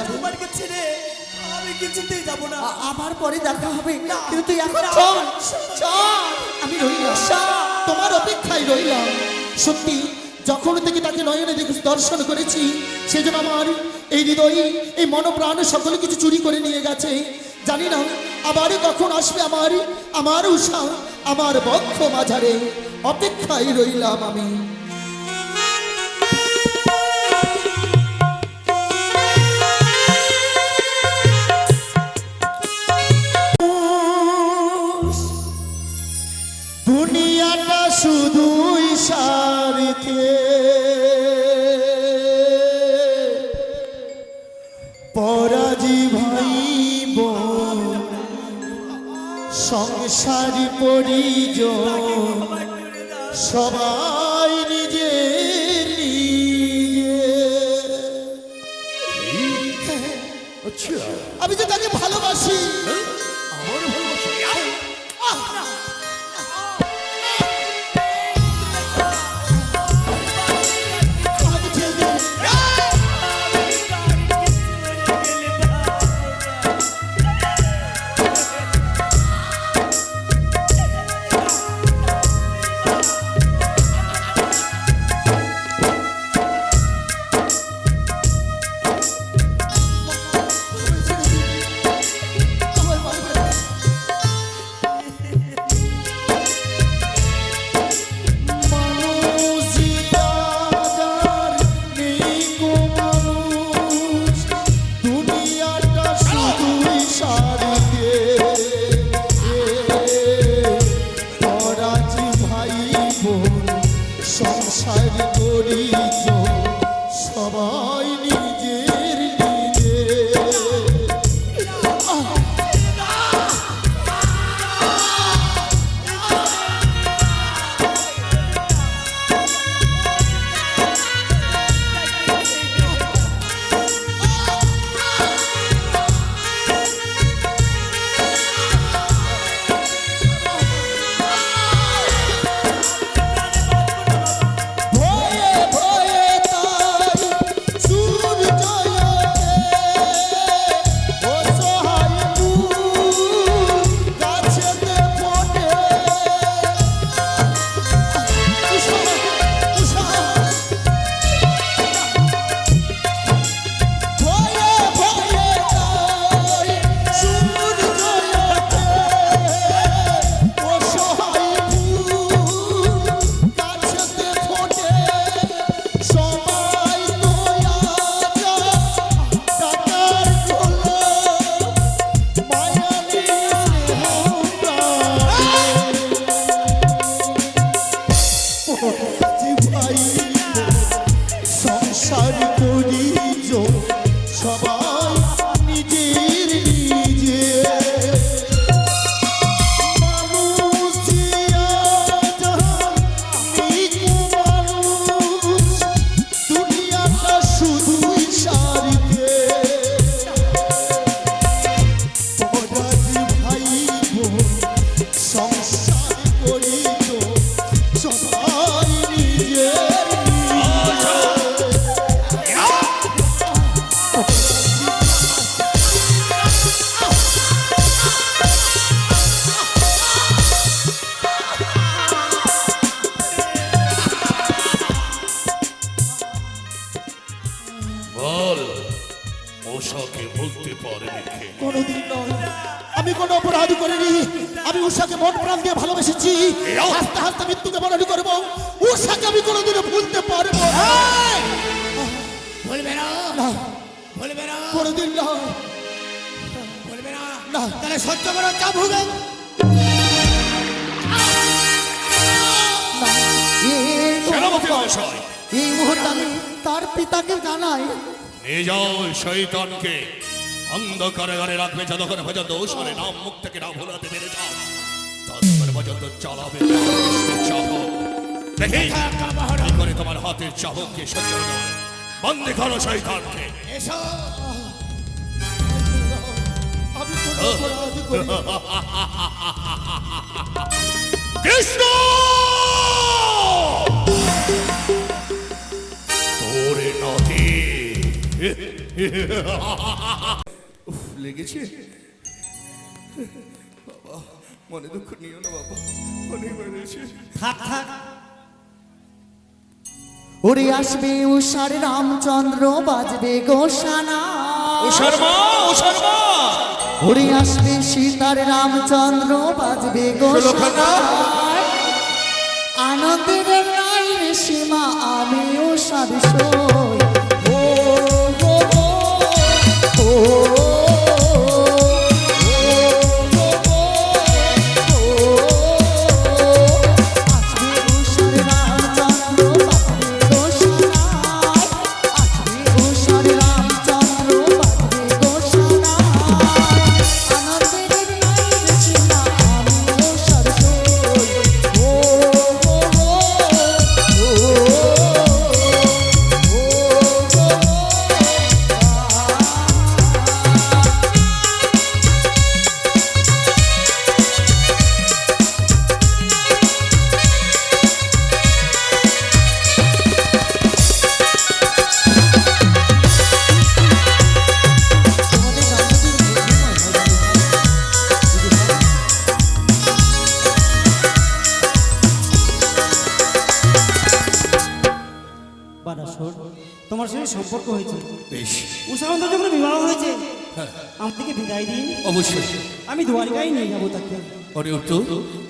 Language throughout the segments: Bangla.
আমার যাব। ছেড়ে আমি কিছুতেই যাব না। আ- আবার পরে দেখা হবে। কিন্তু তুই এখন। চল চল। আমি রইলাম। তোমার অপেক্ষায় রইলাম। সত্যি যখন থেকে তাকে নয়নে দেখে দর্শন করেছি সেজন্য আমার এই হৃদয়ে এই মনপ্রাণ সকলে কিছু চুরি করে নিয়ে গেছে। জানি না আবার কখন আসবে আমার আমার উষা আমার বক্ষ মাঝারে। অপেক্ষায় রইলাম আমি। সংসারী পরিজন সবাই নিয়ে যাও শৈতানকে অন্ধকারে ঘরে রাখবে যতক্ষণ পর্যন্ত ঔষধে নাম মুখ থেকে না ভোলাতে পেরে যাও ততক্ষণ পর্যন্ত চালাবে কি করে তোমার হাতের চাহককে সহ্য করে বন্দে করো শৈতানকে। এসো। করি। কৃষ্ণ! তোরে নদী লেগেছে। বাবা মনে দুঃখ নিও না বাবা অনেক বেড়েছে। থাক থাক। ওরে আসবে উষার রামচন্দ্র বাজবে গোসানা। ও শর্মা ও শর্মা ওরে আসবে সীতার রামচন্দ্র বাজবে গোসানা। আনন্দের নাই সীমা আমি উষার সই। তোমার সঙ্গে সম্পর্ক হয়েছে। বেশ। উষানন্দ যখন বিবাহ হয়েছে আমাদেরকে বিদায় দিন। অবশ্যই। আমি দুয়ারিকায় নিয়ে যাব তাকে। অনিয়ত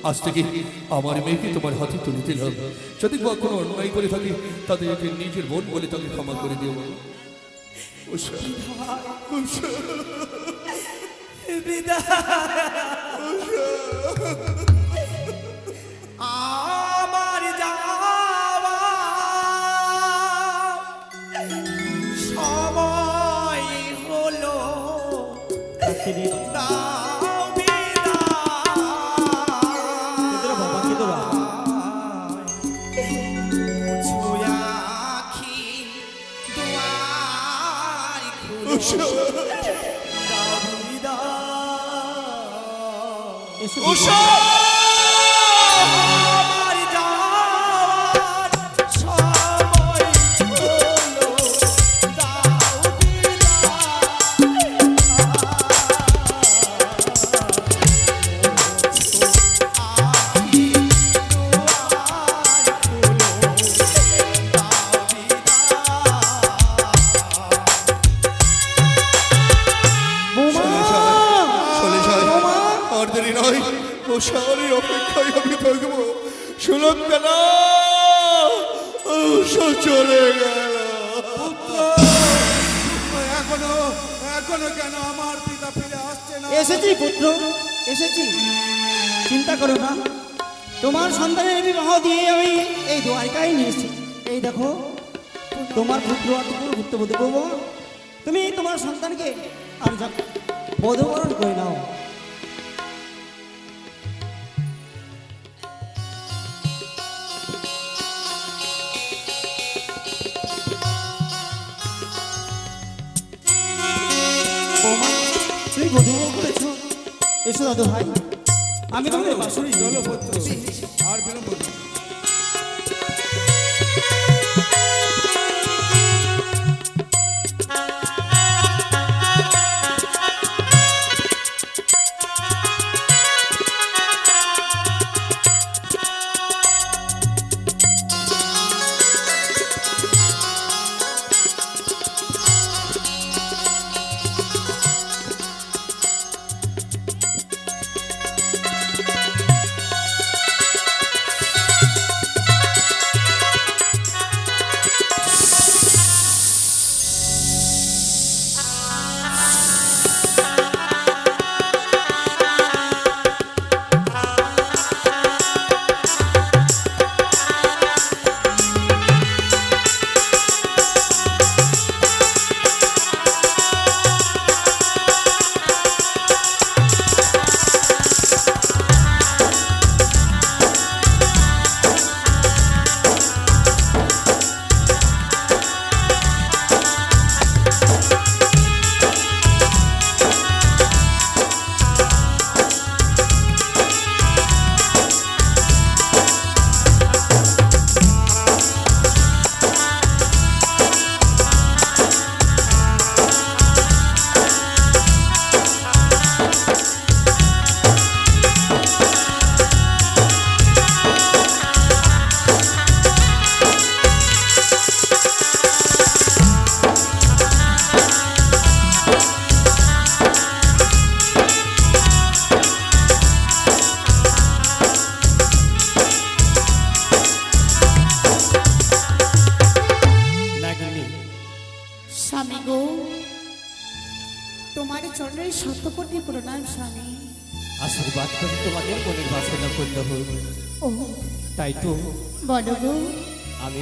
আজ থেকে আমার মেয়েকে তোমার হাতে তুলে দিলাম। যদি বা কোনো অন্যায় করে থাকি তাদেরকে নিজের বোন বলে তাকে ক্ষমা করে দিও। উষা, বিদায়। তোমার পুত্র পুত্রবধূ করব। তুমি তোমার সন্তানকে আর বধবরণ করে নাও। তুমি বধুবরণ করেছ? এসো দাদু ভাই, আমি তোমাকে বাসুরি চলো পুত্র আর বিলম্ব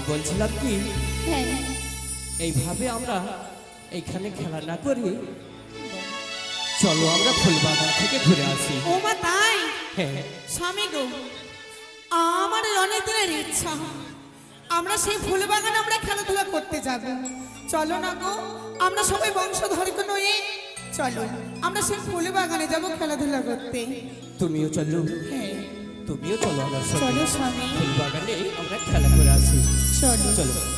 বলছিলাম কি? হ্যাঁ। এইভাবে আমরা এইখানে খেলা না করি। চলো আমরা ফুলবাগান থেকে ঘুরে আসি। ও মা তাই? হ্যাঁ। স্বামী গো আমার অনেক দিনের ইচ্ছা। আমরা সেই ফুল বাগানে আমরা খেলাধুলা করতে যাব। চলো না গো আমরা সবাই বংশধর নয়ে চলো আমরা সেই ফুল বাগানে যাব খেলাধুলা করতে। তুমিও চলো। হ্যাঁ। তুমিও চলো আমার সঙ্গে চলো স্বামী। বাগানে আমরা খেলা করে আসি। চলো। চলো।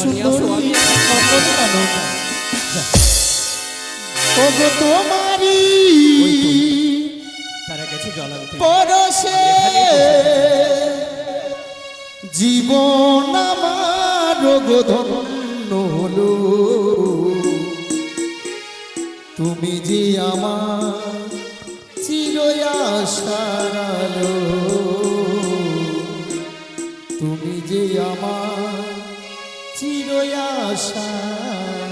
সুন্দরী। ওগো তোমারি পরশে জীবন আমার ধন্য হলো, তুমি যে আমার চিরয়াশার আলো, তুমি যে আমার চিরয়াশার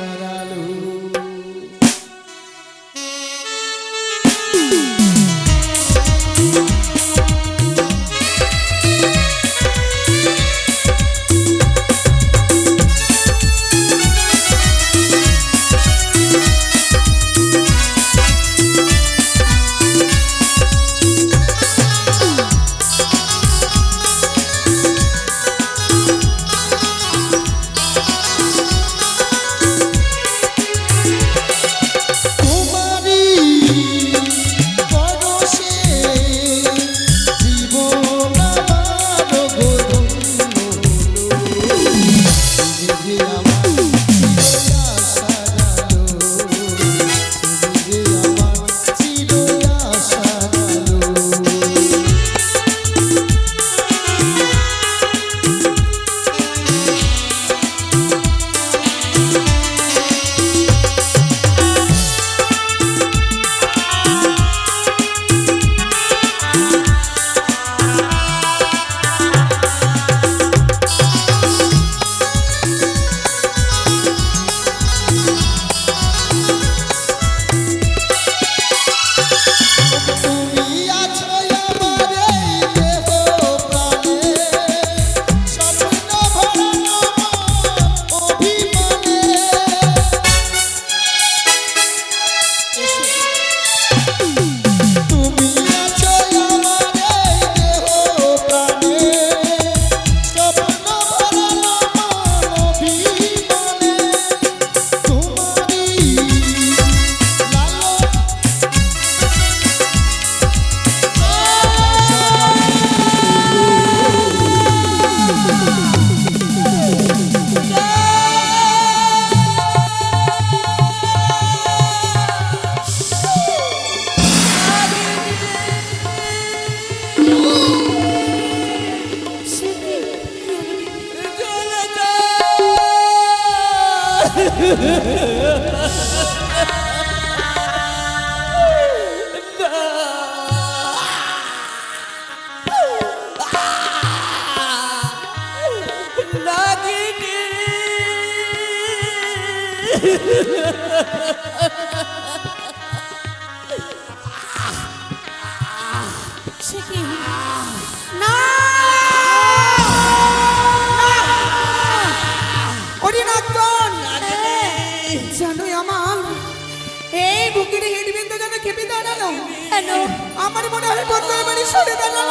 কেন? আমার মনে হয় বাড়ি সরে দাঁড়াল।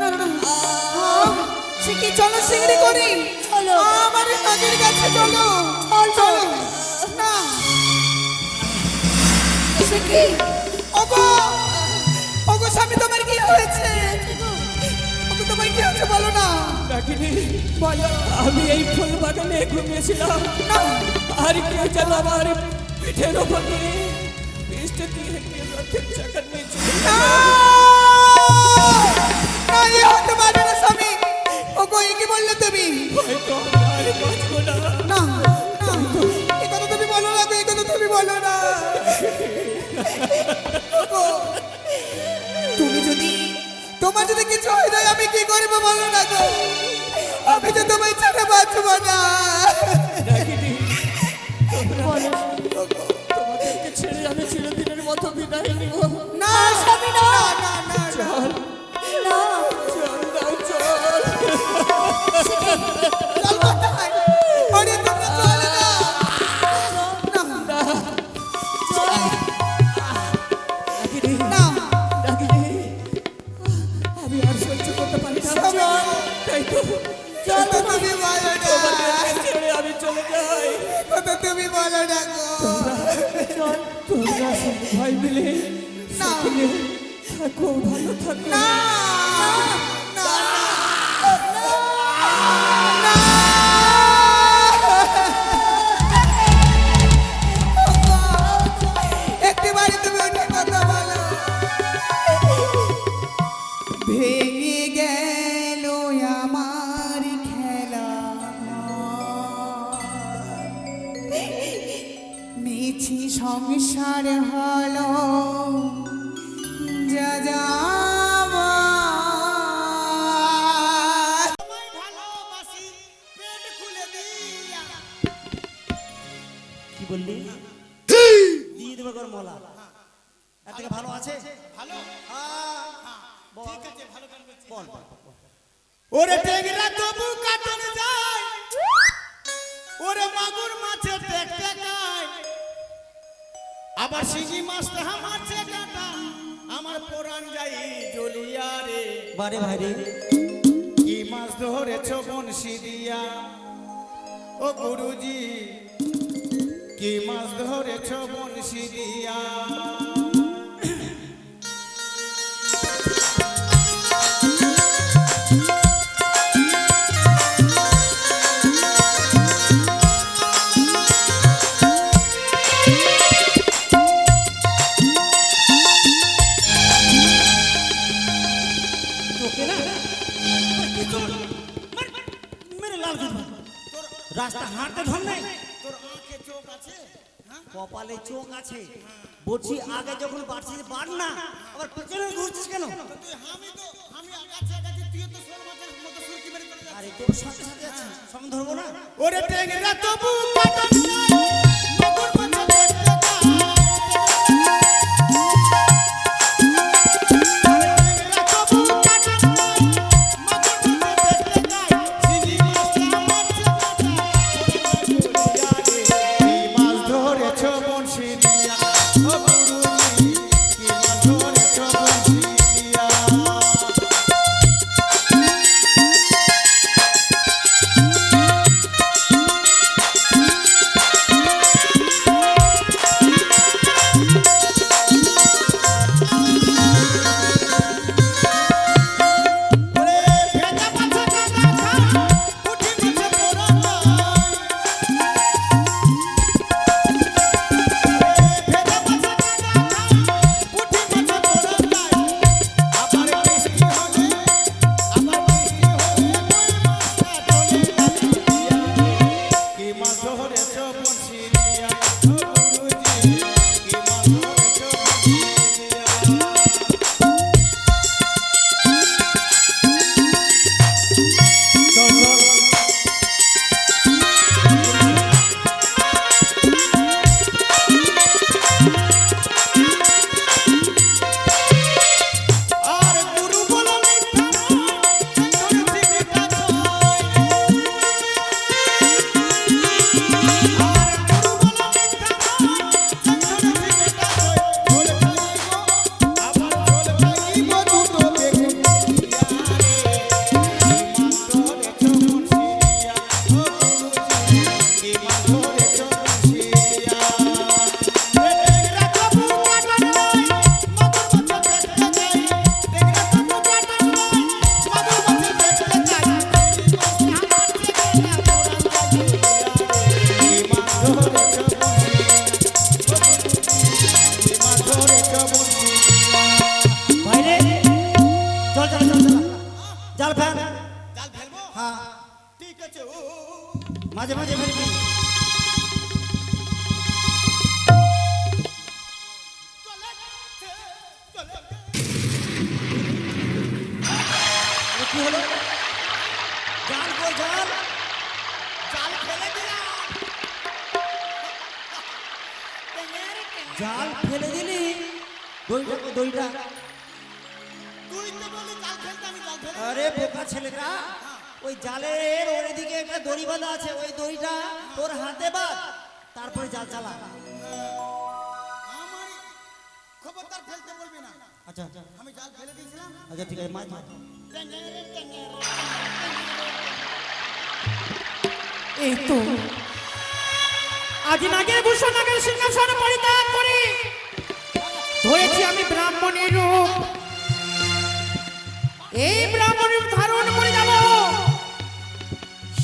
না না না। আহ, সে কি চলো করি? চলো। আমার কাছে চলো। চলো। না। সে কি? ওগো! ওগো স্বামী তোমার কি হয়েছে? ওগো তোমার কি হয়েছে বলো না। নাগিনী বলো আমি এই ফুল বাগানে ঘুমিয়েছিলাম। না। আর কেউ যেন আমার পিঠের ওপর দিয়ে হতে ওগো এ কি বললে তুমি না এ তুমি বলো না গো, এ কথা তুমি বলো না তুমি যদি তোমার যদি কিছু হয়ে যায় আমি কি করব বলো না গো আমি তো তোমার ছেড়ে বাঁচবো না স্বামী না চল না চল না। আমি আর সহ্য তুমি বলো না। ছেড়ে আমি চলে যাই থাকো ভালো থাকো না, না, না। মাছ ধরেছ বনশি দিয়া। ও গুরুজি কি মাছ ধরেছ বনশি দিয়া? আরে তোর সাথে সাথে আছে সঙ্গে ধরবো না? ওরে টেংরা তবু কাটন ফেলতে বলবি না। আচ্ছা। আমি জাল ফেলে দিয়েছিলাম। আচ্ছা ঠিক আছে মাছ। এই তো। আজ নাগের ভূষণ নাগের সিংহাসন পরিত্যাগ করে। ধরেছি আমি ব্রাহ্মণের রূপ। এই ব্রাহ্মণের ধারণ করে যাব।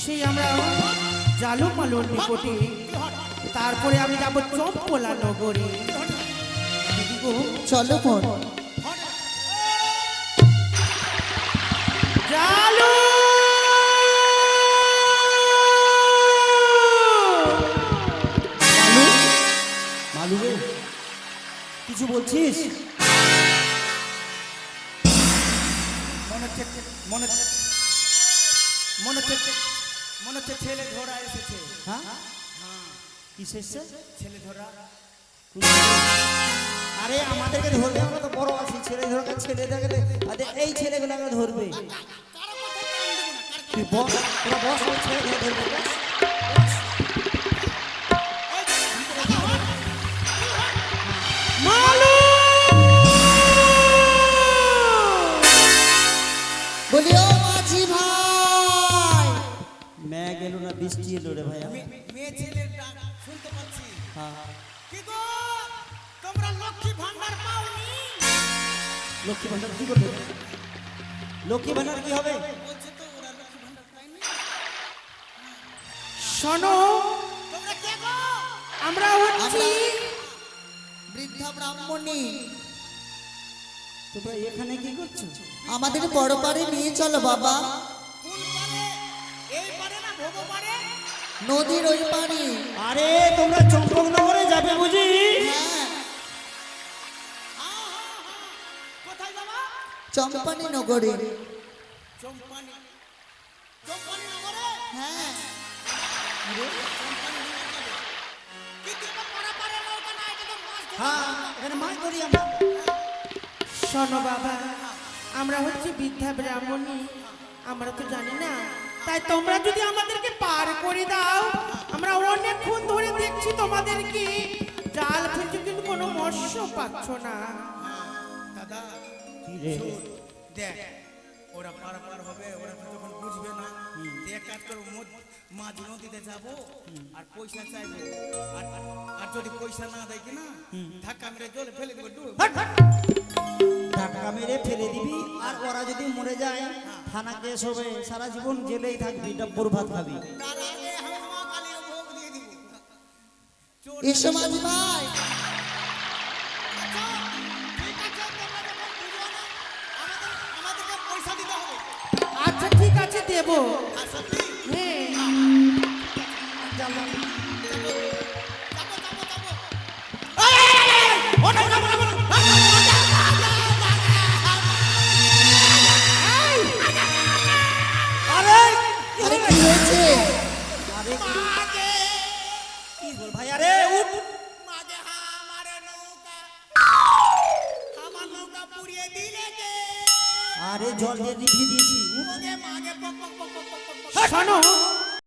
সেই আমরা জালু মালুর নিকটে। তারপরে আমি যাব চম্পলা নগরে। চলো মন। কিছু বলছিস? মনে হচ্ছে মনে মনে হচ্ছে মনে হচ্ছে ছেলে ধরা এসেছে। হ্যাঁ? কিস এসছে ছেলে ধরা আরে আমাদেরকে ধরবে আমরা তো বড় আছি ছেলে ধরবে ছেলে দেখলে আরে এই ছেলেগুলোকে ধরবে। তুই বস তোরা বস ওই ছেলে ধরবে বস। বলিও মাঝি ভাই! মেয়ে গেল না বৃষ্টি এলো রে ভাইয়া মেয়ে ছেলের ডাক শুনতে পাচ্ছি। হ্যাঁ হ্যাঁ। কি গো? তোমরা লক্ষ্মী ভান্ডার পাওনি? লক্ষ্মী ভান্ডার কি করবে? লক্ষ্মী ভান্ডার কি হবে? বলছে তো ওরা লক্ষ্মী ভান্ডার পায়নি। শোনো তোমরা কে গো? আমরা হচ্ছি বৃদ্ধা ব্রাহ্মণী। তোমরা এখানে কি করছ? আমাদের বড় পাড়ে নিয়ে চলো বাবা। নদীর ওই পাড়ে আরে তোমরা চম্পকনগরে যাবে বুঝি? চম্পানি নগরে। চম্পানি। চম্পানি হ্যাঁ। শোনো বাবা আমরা হচ্ছি বৃদ্ধা ব্রাহ্মণী। আমরা তো জানি না তাই তোমরা যদি আমাদেরকে পার করে দাও আমরা অনেকক্ষণ ধরে দেখছি তোমাদেরকে জাল ফেলছো কিন্তু কোনো মৎস্য পাচ্ছ না। দাদা দেখ ওরা পার পার হবে ওরা যখন বুঝবে না। দেখ কাজ করব মাঝ নদীতে যাব আর পয়সা চাইব। আর যদি পয়সা না দেয় কিনা ধাক্কা মেরে জলে ফেলে দেবো ধাক্কা মেরে ফেলে দিবি আর ওরা যদি মরে যায় থানা কেস হবে সারা জীবন জেলেই থাকবি ডাব্বর ভাত খাবি। দিব এসো মাঝি ভাই আচ্ছা, ঠিক আছে তোমরা আরে জল দিয়ে দিয়েছি শোনো